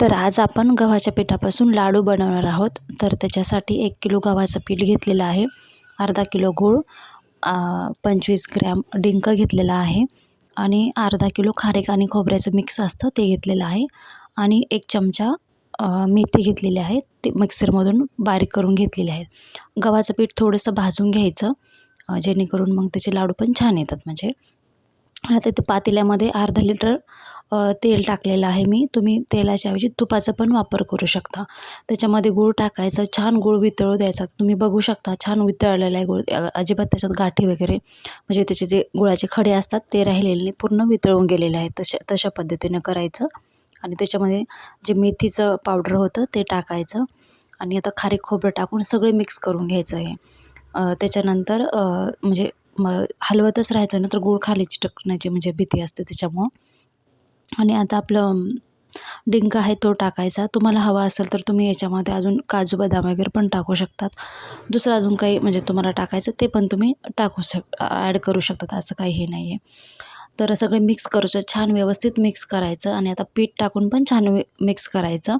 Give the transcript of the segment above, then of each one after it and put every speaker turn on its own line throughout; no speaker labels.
तर आज आपण गव्हाच्या पिठापासून लाडू बनवणार आहोत. तर त्याच्यासाठी एक किलो गव्हाचं पीठ घेतलेलं आहे. अर्धा किलो गूळ पंचवीस ग्रॅम डिंक घेतलेला आहे. आणि अर्धा किलो खारेक आणि खोबऱ्याचं मिक्स असतं ते घेतलेलं आहे. आणि एक चमचा मेथी घेतलेली आहे ते मिक्सरमधून बारीक करून घेतलेले आहेत गव्हाचं पीठ थोडंसं भाजून घ्यायचं जेणेकरून मग त्याचे लाडू पण छान येतात म्हणजे. आता ते पातेल्यामध्ये अर्धा लिटर तेल टाकलेलं आहे मी. तुम्ही तेलाच्या ऐवजी तुपाचा पण वापर करू शकता. त्याच्यामध्ये गूळ टाकायचं छान गूळ वितळू द्यायचा. तुम्ही बघू शकता छान वितळलेला आहे गूळ. अजिबात त्याच्यात गाठी वगैरे म्हणजे त्याचे जे गुळाचे खडे असतात ते राहिलेले पूर्ण वितळून गेलेले आहेत तशा तशा पद्धतीनं करायचं. आणि त्याच्यामध्ये जे मेथीचं पावडर होतं ते टाकायचं. आणि आता खारे खोबरं टाकून सगळे मिक्स करून घ्यायचं आहे. त्याच्यानंतर म्हणजे मग हलवतच राहायचं नंतर गूळ खाली चिटकण्याची म्हणजे भीती असते त्याच्यामुळं. आणि आता आपलं डिंक आहे तो टाकायचा. तुम्हाला हवा असेल तर तुम्ही याच्यामध्ये अजून काजू बदाम वगैरे पण टाकू शकतात. दुसरं अजून काही म्हणजे तुम्हाला टाकायचं ते पण तुम्ही टाकू शक ॲड करू शकतात. असं काही हे नाही आहे तर सगळे मिक्स करायचं छान व्यवस्थित मिक्स करायचं आणि आता पीठ टाकून पण छान मिक्स करायचं.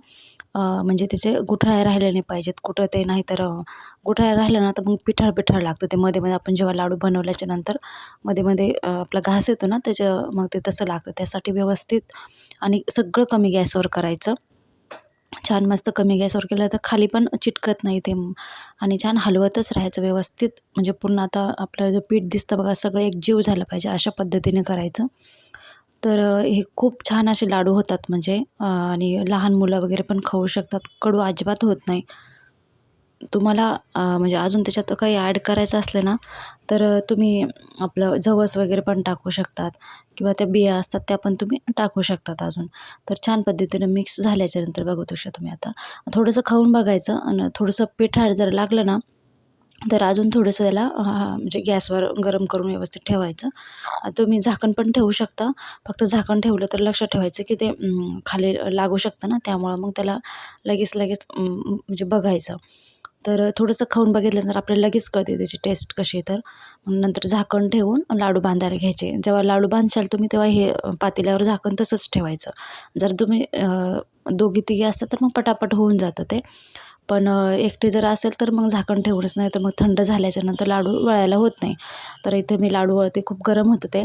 म्हणजे त्याचे गुठळ्या राहिल्या नाही पाहिजेत. कुठं ते नाही तर गुठळ्या राहिल्या ना तर मग पिठाळ पिठाळ लागतं. ते मध्ये मध्ये आपण जेव्हा लाडू बनवल्याच्या नंतर मध्ये मध्ये आपला घास येतो ना त्याच्या मग ते तसं लागतं. त्यासाठी व्यवस्थित आणि सगळं कमी गॅसवर करायचं. छान मस्त कमी गॅसवर केलं तर खाली पण चिटकत नाही ते. आणि छान हलवतच राहायचं व्यवस्थित. म्हणजे पूर्ण आता आपलं जो पीठ दिसतं बघा सगळं एक जीव झालं पाहिजे अशा पद्धतीने करायचं. तर हे खूप छान असे लाडू होतात म्हणजे आणि लहान मुलं वगैरे पण खाऊ शकतात. कडू अजिबात होत नाही. तुम्हाला म्हणजे अजून त्याच्यात काही ॲड करायचं असलं ना तर तुम्ही आपलं जवस वगैरे पण टाकू शकतात. किंवा त्या बिया असतात त्या पण तुम्ही टाकू शकतात अजून. तर छान पद्धतीनं मिक्स झाल्याच्यानंतर बघू शकता तुम्ही आता. थोडंसं खाऊन बघायचं आणि थोडंसं पीठ जर लागलं ना तर अजून थोडंसं त्याला म्हणजे गॅसवर गरम करून व्यवस्थित ठेवायचं. तुम्ही झाकण पण ठेवू शकता. फक्त झाकण ठेवलं तर लक्षात ठेवायचं की ते खाली लागू शकतं ना. त्यामुळं मग त्याला लगेच लगेच म्हणजे बघायचं. तर थोडंसं खाऊन बघितल्यानंतर आपल्याला लगेच कळते त्याची टेस्ट कशी आहे तर. मग नंतर झाकण ठेवून लाडू बांधायला घ्यायचे. जेव्हा लाडू बांधशाल तुम्ही तेव्हा हे पातेल्यावर झाकण तसंच ठेवायचं. जर तुम्ही दोघी तिघी असतात तर मग पटापट होऊन जातं ते. पण एकटे जर असेल तर मग झाकण ठेवूनच नाही तर मग थंड झाल्याच्यानंतर लाडू वळायला होत नाही. तर इथे मी लाडू वळते खूप गरम होतं ते.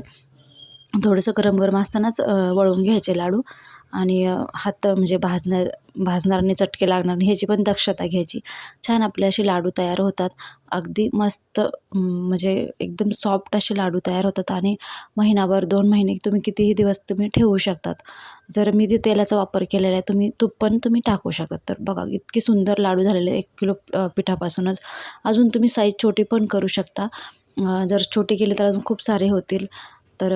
थोडंसं गरम गरम असतानाच वळून घ्यायचे लाडू. आणि हात म्हणजे भाजणार भाजणार आणि चटके लागणार ह्याची पण दक्षता घ्यायची. छान आपले असे लाडू तयार होतात. अगदी मस्त म्हणजे एकदम सॉफ्ट असे लाडू तयार होतात आणि महिनाभर दोन महिने तुम्ही कितीही दिवस तुम्ही ठेवू शकतात. जर मी ते तेलाचा वापर केलेला आहे तुम्ही तूप पण तुम्ही टाकू शकतात. तर बघा इतकी सुंदर लाडू झालेले एक किलो पिठापासूनच. अजून तुम्ही साईज छोटी पण करू शकता. जर छोटी केली तर अजून खूप सारे होतील. तर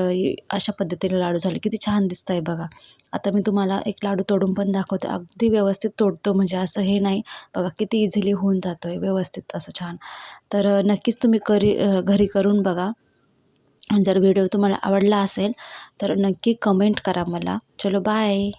अशा पद्धतीने लाडू झाले. किती छान दिसत आहे बघा. आता मी तुम्हाला एक लाडू तोडून पण दाखवते. अगदी व्यवस्थित तोडतो म्हणजे असं हे नाही. बघा किती इझिली होऊन जातो आहे व्यवस्थित असं छान. तर नक्कीच तुम्ही करी घरी करून बघा. जर व्हिडिओ तुम्हाला आवडला असेल तर नक्की कमेंट करा मला. चलो बाय